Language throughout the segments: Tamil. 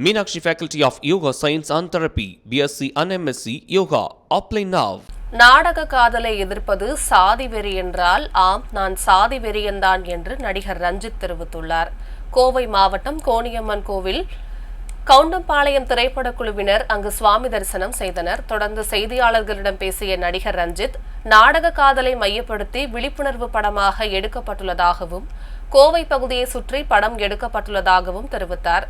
Meenakshi faculty of yoga science and therapy BSc and MSc yoga Apply now நாடக காதலை எதிர்ப்பது சாதி வெறி என்றால் ஆம் நான் சாதி வெறியன்தான் என்று நடிகர் ரஞ்சித் தெரிவித்துள்ளார். கோவை மாவட்டம் கோணியம்மன் கோவில் கவுண்டம்பாளையம் திரைப்படக் குழுவினர் அங்கு சுவாமி தரிசனம் செய்தனர். தொடர்ந்து செய்தியாளர்களிடம் பேசிய நடிகர் ரஞ்சித் நாடக காதலை மையப்படுத்தி விழிப்புணர்வு படமாக எடுக்கப்பட்டுள்ளதாகவும் கோவை பகுதியை சுற்றி படம் எடுக்கப்பட்டுள்ளதாகவும் தெரிவித்தார்.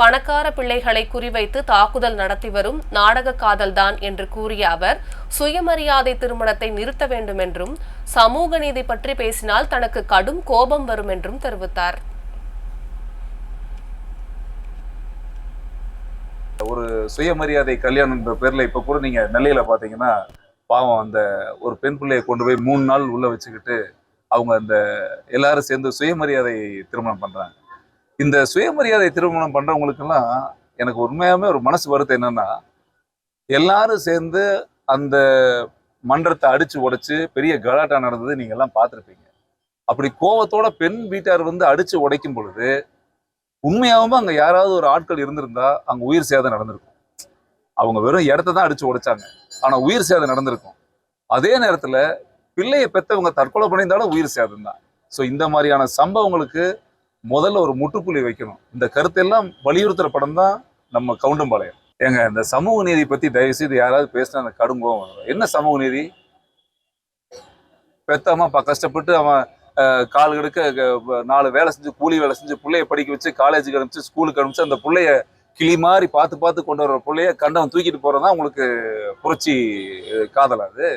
பணக்கார பிள்ளைகளை குறிவைத்து தாக்குதல் நடத்தி வரும் நாடக காதல்தான் என்று கூறிய அவர் சுயமரியாதை திருமணத்தை நிறுத்த வேண்டும் என்றும் சமூக நீதி பற்றி பேசினால் தனக்கு கடும் கோபம் வரும் என்றும் தெரிவித்தார். ஒரு சுயமரியாதை கல்யாணம்ன்ற பேர்ல இப்ப கூட நீங்க நெல்லையில பாத்தீங்கன்னா பாவம் அந்த ஒரு பெண் பிள்ளையை கொண்டு போய் மூணு நாள் உள்ள வச்சுக்கிட்டு அவங்க அந்த எல்லாரும் சேர்ந்து சுயமரியாதை திருமணம் பண்றாங்க. இந்த சுயமரியாதை திருமணம் பண்ணுறவங்களுக்கெல்லாம் எனக்கு உண்மையாகவே ஒரு மனசு வருத்தம் என்னென்னா எல்லாரும் சேர்ந்து அந்த மன்றத்தை அடிச்சு உடைச்சு பெரிய கலாட்டா நடந்தது நீங்க எல்லாம் பார்த்துருப்பீங்க. அப்படி கோவத்தோட பெண் வீட்டார் வந்து அடித்து உடைக்கும் பொழுது உண்மையாகவும் அங்க யாராவது ஒரு ஆட்கள் இருந்திருந்தா அங்க உயிர் சேதம் நடந்திருக்கும். அவங்க வெறும் இடத்த தான் அடிச்சு உடைச்சாங்க. ஆனால் உயிர் சேதம் நடந்திருக்கும். அதே நேரத்துல பிள்ளையை பெற்றவங்க தற்கொலை பண்ணியிருந்தாலும் உயிர் சேதம் தான் ஸோ இந்த மாதிரியான சம்பவங்களுக்கு முதல்ல ஒரு முற்றுப்புள்ளி வைக்கணும். இந்த கருத்தெல்லாம் வலியுறுத்துற படம் தான் நம்ம கவுண்டம்பாளையம். ஏங்க இந்த சமூக நீதி பத்தி தயவு செய்து யாராவது பேசினா அந்த கடும் என்ன சமூக நீதி? பெத்தம்மா அப்பா கஷ்டப்பட்டு அவன் அஹ், கால் கெடுக்க நாலு வேலை செஞ்சு கூலி வேலை செஞ்சு பிள்ளைய படிக்க வச்சு காலேஜுக்கு அனுப்பிச்சு ஸ்கூலுக்கு அனுப்பிச்சு அந்த பிள்ளைய கிளி மாதிரி பார்த்து பார்த்து கொண்டு வர பிள்ளைய கண்டவன் தூக்கிட்டு போறதா உங்களுக்கு புரட்சி காதலாது அது?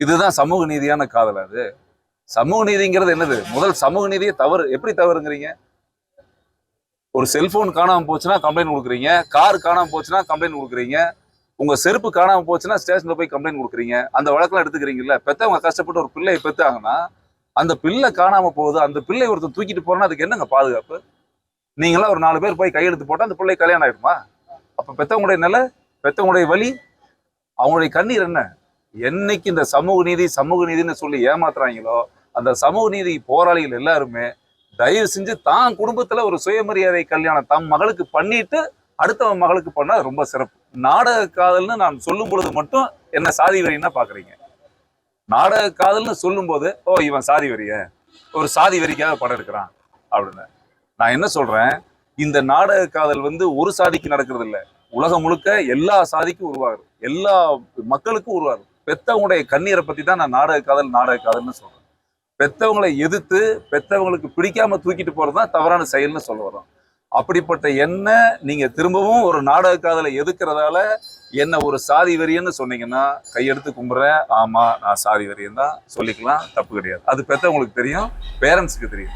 இதுதான் சமூக நீதியான காதலாது சமூக நீதிங்கிறது என்னது? முதல் சமூக நீதியை தவறு. எப்படி தவறுங்கிறீங்க? ஒரு செல்போன் காணாமல் போச்சுன்னா கம்ப்ளைண்ட் கொடுக்குறீங்க. கார் காணாமல் போச்சுன்னா கம்ப்ளைண்ட் கொடுக்குறீங்க. உங்க செருப்பு காணாமல் போச்சுன்னா ஸ்டேஷனில் போய் கம்ப்ளைண்ட் கொடுக்குறீங்க. அந்த வழக்கெல்லாம் எடுத்துக்கிறீங்கல்ல. பெற்றவங்க கஷ்டப்பட்டு ஒரு பிள்ளையை பெற்றாங்கன்னா அந்த பிள்ளை காணாமல் போகுது அந்த பிள்ளை ஒருத்தர் தூக்கிட்டு போறோன்னா அதுக்கு என்னங்க பாதுகாப்பு? நீங்களாம் ஒரு நாலு பேர் போய் கையெழுத்து போட்டால் அந்த பிள்ளை கல்யாணம் ஆயிடுமா அப்போ பெற்றவங்களுடைய நிலை பெற்றவங்களுடைய வலி அவங்களுடைய கண்ணீர் என்ன? என்னைக்கு இந்த சமூக நீதி சமூக நீதின்னு சொல்லி ஏமாத்துறாங்களோ அந்த சமூக நீதி போராளிகள் எல்லாருமே தயவு செஞ்சு தான் குடும்பத்துல ஒரு சுயமரியாதை கல்யாணம் தம் மகளுக்கு பண்ணிட்டு அடுத்தவன் மகளுக்கு பண்ணா ரொம்ப சிறப்பு. நாடக காதல்னு நான் சொல்லும் பொழுது மட்டும் என்ன சாதி வரின்னா பாக்குறீங்க. நாடக காதல்னு சொல்லும்போது ஓ இவன் சாதி வரிய? ஒரு சாதி வரிக்காக படம் எடுக்கிறான் அப்படின்னு. நான் என்ன சொல்றேன்? இந்த நாடக காதல் வந்து ஒரு சாதிக்கு நடக்கிறது இல்லை. உலகம் முழுக்க எல்லா சாதிக்கும் உருவாகுது. எல்லா மக்களுக்கும் உருவாகுது. பெத்தவங்களுடைய கண்ணீரை பத்தி தான் நான் நாடக காதல் நாடக காதல்னு சொல்றேன். பெத்தவங்களை எதிர்த்து பெத்தவங்களுக்கு பிடிக்காம தூக்கிட்டு போறது தான் தவறான செயல்னு சொல்ல வரோம் அப்படிப்பட்ட என்ன நீங்க திரும்பவும் ஒரு நாடக காதலை எதுக்குறதால என்ன ஒரு சாதி வெறியன்னு சொன்னீங்கன்னா கையெடுத்து கும்புறேன். ஆமா நான் சாதி வெறியன் தான். சொல்லிக்கலாம் தப்பு கிடையாது. அது பெத்தவங்களுக்கு தெரியும் பேரண்ட்ஸுக்கு தெரியும்.